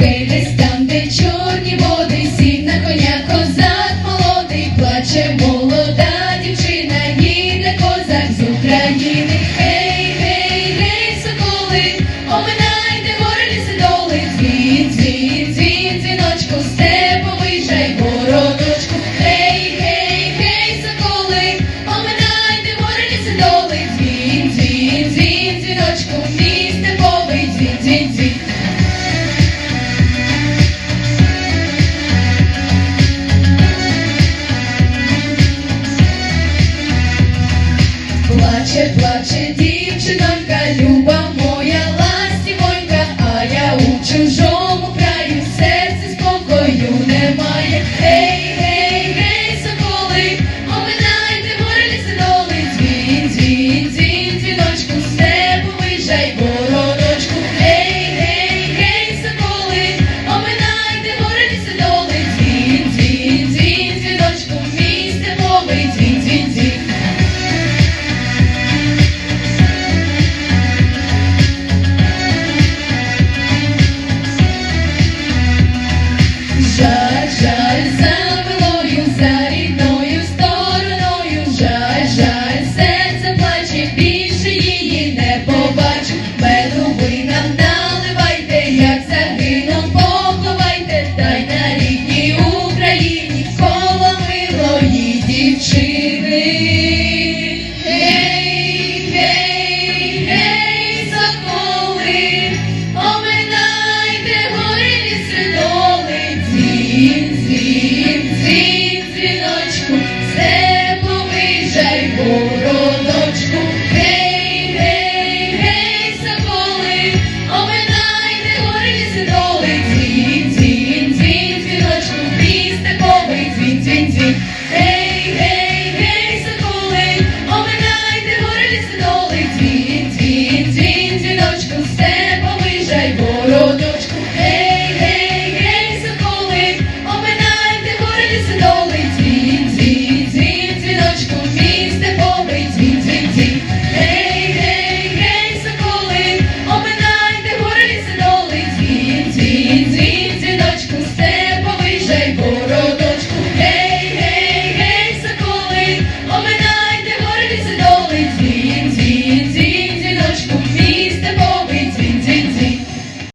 Гей, десь там, де чорні води, сів на коня козак молодий, плаче молода дівчина, їде козак з України. Гей, гей, гей, соколи, оминайте гори ліси доли, Дзвін, дзвін, дзвін, дзвіночку, степовий жайбо. плаче, плаче дівчина.